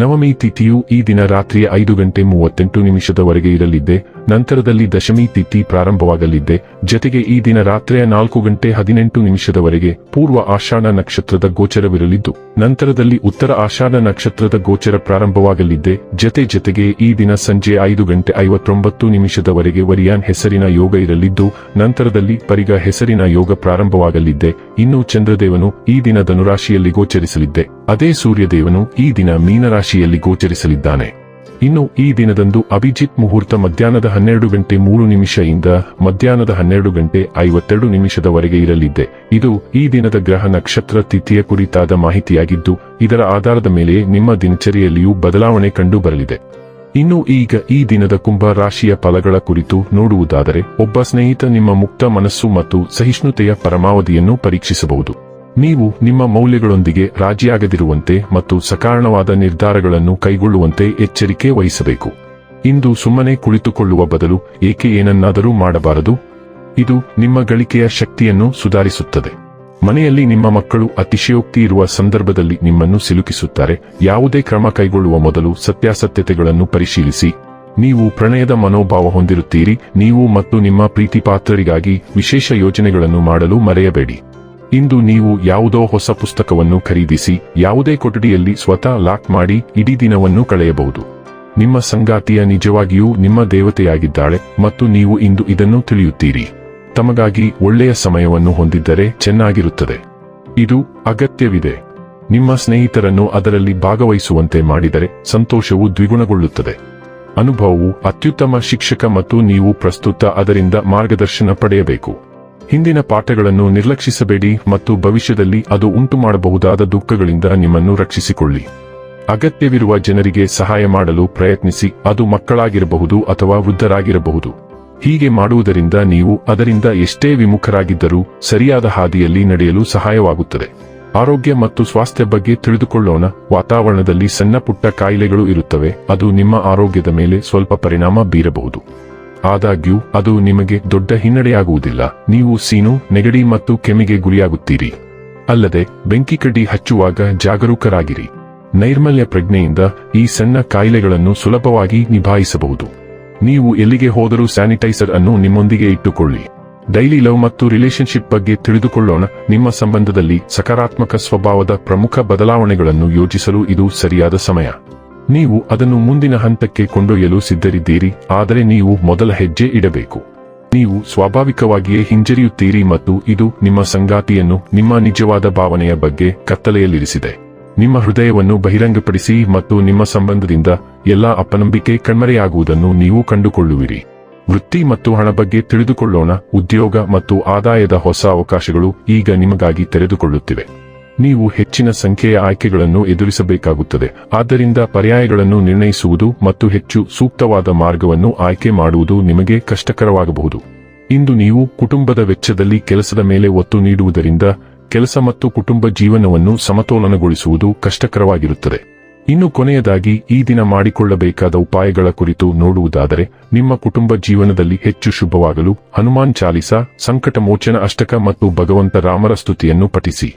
ನವಮಿ ತಿಥಿಯು ಈ ದಿನ ರಾತ್ರಿಯ ಐದು ಗಂಟೆ ಮೂವತ್ತೆಂಟು ನಿಮಿಷದವರೆಗೆ ಇರಲಿದ್ದೆ, ನಂತರದಲ್ಲಿ ದಶಮಿ ತಿಥಿ ಪ್ರಾರಂಭವಾಗಲಿದ್ದೆ, ಜತೆಗೆ ಈ ದಿನ ರಾತ್ರಿಯ ನಾಲ್ಕು ಗಂಟೆ ಹದಿನೆಂಟು ನಿಮಿಷದವರೆಗೆ ಪೂರ್ವ ಆಷಾಢ ನಕ್ಷತ್ರದ ಗೋಚರವಿರಲಿದ್ದು, ನಂತರದಲ್ಲಿ ಉತ್ತರ ಆಷಾಢ ನಕ್ಷತ್ರದ ಗೋಚರ ಪ್ರಾರಂಭವಾಗಲಿದ್ದೆ, ಜತೆ ಜತೆಗೆ ಈ ದಿನ ಸಂಜೆ ಐದು ಗಂಟೆ ಐವತ್ತೊಂಬತ್ತು ನಿಮಿಷದವರೆಗೆ ವರಿಯಾನ್ ಹೆಸರಿನ ಯೋಗ ಇರಲಿದ್ದು, ನಂತರದಲ್ಲಿ ಪರಿಗ ಹೆಸರಿನ ಯೋಗ ಪ್ರಾರಂಭವಾಗಲಿದ್ದೆ, ಇನ್ನು ಚಂದ್ರದೇವನು ಈ ದಿನ ಧನುರಾಶಿಯಲ್ಲಿ ಗೋಚರಿಸಲಿದ್ದೆ, ಅದೇ ಸೂರ್ಯದೇವನು ಈ ದಿನ ಮೀನರಾಶಿಯಲ್ಲಿ ಗೋಚರಿಸಲಿದ್ದಾನೆ. ಇನ್ನು ಈ ದಿನದಂದು ಅಭಿಜಿತ್ ಮುಹೂರ್ತ ಮಧ್ಯಾಹ್ನದ ಹನ್ನೆರಡು ಗಂಟೆ ಮೂರು ನಿಮಿಷದಿಂದ ಮಧ್ಯಾಹ್ನದ ಹನ್ನೆರಡು ಗಂಟೆ ಐವತ್ತೆರಡು ನಿಮಿಷದವರೆಗೆ ಇರಲಿದ್ದೆ ಇದು ಈ ದಿನದ ಗ್ರಹ ನಕ್ಷತ್ರ ತಿಥಿಯ ಕುರಿತಾದ ಮಾಹಿತಿಯಾಗಿದ್ದು, ಇದರ ಆಧಾರದ ಮೇಲೆ ನಿಮ್ಮ ದಿನಚರಿಯಲ್ಲಿಯೂ ಬದಲಾವಣೆ ಕಂಡು ಬರಲಿದೆ ಇನ್ನು ಈಗ ಈ ದಿನದ ಕುಂಭ ರಾಶಿಯ ಫಲಗಳ ಕುರಿತು ನೋಡುವುದಾದರೆ, ಒಬ್ಬ ಸ್ನೇಹಿತ ನಿಮ್ಮ ಮುಕ್ತ ಮನಸ್ಸು ಮತ್ತು ಸಹಿಷ್ಣುತೆಯ ಪರಮಾವಧಿಯನ್ನು ಪರೀಕ್ಷಿಸಬಹುದು. ನೀವು ನಿಮ್ಮ ಮೌಲ್ಯಗಳೊಂದಿಗೆ ರಾಜಿಯಾಗದಿರುವಂತೆ ಮತ್ತು ಸಕಾರಣವಾದ ನಿರ್ಧಾರಗಳನ್ನು ಕೈಗೊಳ್ಳುವಂತೆ ಎಚ್ಚರಿಕೆ ವಹಿಸಬೇಕು. ಇಂದು ಸುಮ್ಮನೆ ಕುಳಿತುಕೊಳ್ಳುವ ಬದಲು ಏಕೆ ಏನನ್ನಾದರೂ ಮಾಡಬಾರದು? ಇದು ನಿಮ್ಮ ಗಳಿಕೆಯ ಶಕ್ತಿಯನ್ನು ಸುಧಾರಿಸುತ್ತದೆ. ಮನೆಯಲ್ಲಿ ನಿಮ್ಮ ಮಕ್ಕಳು ಅತಿಶಯೋಕ್ತಿ ಇರುವ ಸಂದರ್ಭದಲ್ಲಿ ನಿಮ್ಮನ್ನು ಸಿಲುಕಿಸುತ್ತಾರೆ. ಯಾವುದೇ ಕ್ರಮ ಕೈಗೊಳ್ಳುವ ಮೊದಲು ಸತ್ಯಾಸತ್ಯತೆಗಳನ್ನು ಪರಿಶೀಲಿಸಿ. ನೀವು ಪ್ರಣಯದ ಮನೋಭಾವ ಹೊಂದಿರುತ್ತೀರಿ. ನೀವು ಮತ್ತು ನಿಮ್ಮ ಪ್ರೀತಿ ಪಾತ್ರರಿಗಾಗಿ ವಿಶೇಷ ಯೋಜನೆಗಳನ್ನು ಮಾಡಲು ಮರೆಯಬೇಡಿ. ಇಂದು ನೀವು ಯಾವುದೋ ಹೊಸ ಪುಸ್ತಕವನ್ನು ಖರೀದಿಸಿ, ಯಾವುದೇ ಕೊಠಡಿಯಲ್ಲಿ ಸ್ವತಃ ಲಾಕ್ ಮಾಡಿ ಇಡೀ ದಿನವನ್ನು ಕಳೆಯಬಹುದು. ನಿಮ್ಮ ಸಂಗಾತಿಯ ನಿಜವಾಗಿಯೂ ನಿಮ್ಮ ದೇವತೆಯಾಗಿದ್ದಾಳೆ ಮತ್ತು ನೀವು ಇಂದು ಇದನ್ನು ತಿಳಿಯುತ್ತೀರಿ. ತಮಗಾಗಿ ಒಳ್ಳೆಯ ಸಮಯವನ್ನು ಹೊಂದಿದ್ದರೆ ಚೆನ್ನಾಗಿರುತ್ತದೆ. ಇದು ಅಗತ್ಯವಿದೆ. ನಿಮ್ಮ ಸ್ನೇಹಿತರನ್ನು ಅದರಲ್ಲಿ ಭಾಗವಹಿಸುವಂತೆ ಮಾಡಿದರೆ ಸಂತೋಷವು ದ್ವಿಗುಣಗೊಳ್ಳುತ್ತದೆ. ಅನುಭವವು ಅತ್ಯುತ್ತಮ ಶಿಕ್ಷಕ ಮತ್ತು ನೀವು ಪ್ರಸ್ತುತ ಅದರಿಂದ ಮಾರ್ಗದರ್ಶನ ಪಡೆಯಬೇಕು. ಹಿಂದಿನ ಪಾಠಗಳನ್ನು ನಿರ್ಲಕ್ಷಿಸಬೇಡಿ ಮತ್ತು ಭವಿಷ್ಯದಲ್ಲಿ ಅದು ಉಂಟುಮಾಡಬಹುದಾದ ದುಃಖಗಳಿಂದ ನಿಮ್ಮನ್ನು ರಕ್ಷಿಸಿಕೊಳ್ಳಿ. ಅಗತ್ಯವಿರುವ ಜನರಿಗೆ ಸಹಾಯ ಮಾಡಲು ಪ್ರಯತ್ನಿಸಿ, ಅದು ಮಕ್ಕಳಾಗಿರಬಹುದು ಅಥವಾ ವೃದ್ಧರಾಗಿರಬಹುದು. ಹೀಗೆ ಮಾಡುವುದರಿಂದ ನೀವು ಅದರಿಂದ ಎಷ್ಟೇ ವಿಮುಖರಾಗಿದ್ದರೂ ಸರಿಯಾದ ಹಾದಿಯಲ್ಲಿ ನಡೆಯಲು ಸಹಾಯವಾಗುತ್ತದೆ. ಆರೋಗ್ಯ ಮತ್ತು ಸ್ವಾಸ್ಥ್ಯ ಬಗ್ಗೆ ತಿಳಿದುಕೊಳ್ಳೋಣ. ವಾತಾವರಣದಲ್ಲಿ ಸಣ್ಣ ಪುಟ್ಟ ಕಾಯಿಲೆಗಳು ಇರುತ್ತವೆ, ಅದು ನಿಮ್ಮ ಆರೋಗ್ಯದ ಮೇಲೆ ಸ್ವಲ್ಪ ಪರಿಣಾಮ ಬೀರಬಹುದು. ಆದಾಗ್ಯೂ, ಅದು ನಿಮಗೆ ದೊಡ್ಡ ಹಿನ್ನಡೆಯಾಗುವುದಿಲ್ಲ. ನೀವು ಸೀನು, ನೆಗಡಿ ಮತ್ತು ಕೆಮ್ಮಿಗೆ ಗುರಿಯಾಗುತ್ತೀರಿ. ಅಲ್ಲದೆ, ಬೆಂಕಿ ಕಡ್ಡಿ ಹಚ್ಚುವಾಗ ಜಾಗರೂಕರಾಗಿರಿ. ನೈರ್ಮಲ್ಯ ಪ್ರಜ್ಞೆಯಿಂದ ಈ ಸಣ್ಣ ಕಾಯಿಲೆಗಳನ್ನು ಸುಲಭವಾಗಿ ನಿಭಾಯಿಸಬಹುದು. ನೀವು ಎಲ್ಲಿಗೆ ಹೋದರೂ ಸ್ಯಾನಿಟೈಸರ್ ಅನ್ನು ನಿಮ್ಮೊಂದಿಗೆ ಇಟ್ಟುಕೊಳ್ಳಿ. ಡೈಲಿ ಲವ್ ಮತ್ತು ರಿಲೇಶನ್ಶಿಪ್ ಬಗ್ಗೆ ತಿಳಿದುಕೊಳ್ಳೋಣ. ನಿಮ್ಮ ಸಂಬಂಧದಲ್ಲಿ ಸಕಾರಾತ್ಮಕ ಸ್ವಭಾವದ ಪ್ರಮುಖ ಬದಲಾವಣೆಗಳನ್ನು ಯೋಜಿಸಲು ಇದು ಸರಿಯಾದ ಸಮಯ. ನೀವು ಅದನ್ನು ಮುಂದಿನ ಹಂತಕ್ಕೆ ಕೊಂಡೊಯ್ಯಲು ಸಿದ್ಧರಿದ್ದೀರಿ, ಆದರೆ ನೀವು ಮೊದಲ ಹೆಜ್ಜೆ ಇಡಬೇಕು. ನೀವು ಸ್ವಾಭಾವಿಕವಾಗಿಯೇ ಹಿಂಜರಿಯುತ್ತೀರಿ ಮತ್ತು ಇದು ನಿಮ್ಮ ಸಂಗಾತಿಯನ್ನು ನಿಮ್ಮ ನಿಜವಾದ ಭಾವನೆಯ ಬಗ್ಗೆ ಕತ್ತಲೆಯಲ್ಲಿರಿಸಿದೆ. ನಿಮ್ಮ ಹೃದಯವನ್ನು ಬಹಿರಂಗಪಡಿಸಿ ಮತ್ತು ನಿಮ್ಮ ಸಂಬಂಧದಿಂದ ಎಲ್ಲಾ ಅಪನಂಬಿಕೆ ಕಣ್ಮರೆಯಾಗುವುದನ್ನು ನೀವು ಕಂಡುಕೊಳ್ಳುವಿರಿ. ವೃತ್ತಿ ಮತ್ತು ಹಣ ಬಗ್ಗೆ ತಿಳಿದುಕೊಳ್ಳೋಣ, ಉದ್ಯೋಗ ಮತ್ತು ಆದಾಯದ ಹೊಸ ಅವಕಾಶಗಳು ಈಗ ನಿಮಗಾಗಿ ತೆರೆದುಕೊಳ್ಳುತ್ತಿವೆ. ನೀವು ಹೆಚ್ಚಿನ ಸಂಖ್ಯೆಯ ಆಯ್ಕೆಗಳನ್ನು ಎದುರಿಸಬೇಕಾಗುತ್ತದೆ. ಆದ್ದರಿಂದ ಪರ್ಯಾಯಗಳನ್ನು ನಿರ್ಣಯಿಸುವುದು ಮತ್ತು ಹೆಚ್ಚು ಸೂಕ್ತವಾದ ಮಾರ್ಗವನ್ನು ಆಯ್ಕೆ ಮಾಡುವುದು ನಿಮಗೆ ಕಷ್ಟಕರವಾಗಬಹುದು. ಇಂದು ನೀವು ಕುಟುಂಬದ ವೆಚ್ಚದಲ್ಲಿ ಕೆಲಸದ ಮೇಲೆ ಒತ್ತು ನೀಡುವುದರಿಂದ ಕೆಲಸ ಮತ್ತು ಕುಟುಂಬ ಜೀವನವನ್ನು ಸಮತೋಲನಗೊಳಿಸುವುದು ಕಷ್ಟಕರವಾಗಿರುತ್ತದೆ. ಇನ್ನು ಕೊನೆಯದಾಗಿ, ಈ ದಿನ ಮಾಡಿಕೊಳ್ಳಬೇಕಾದ ಉಪಾಯಗಳ ಕುರಿತು ನೋಡುವುದಾದರೆ, ನಿಮ್ಮ ಕುಟುಂಬ ಜೀವನದಲ್ಲಿ ಹೆಚ್ಚು ಶುಭವಾಗಲು ಹನುಮಾನ್ ಚಾಲಿಸ ಸಂಕಟ ಮೋಚನ ಅಷ್ಟಕ ಮತ್ತು ಭಗವಂತ ರಾಮರ ಸ್ತುತಿಯನ್ನು ಪಠಿಸಿ.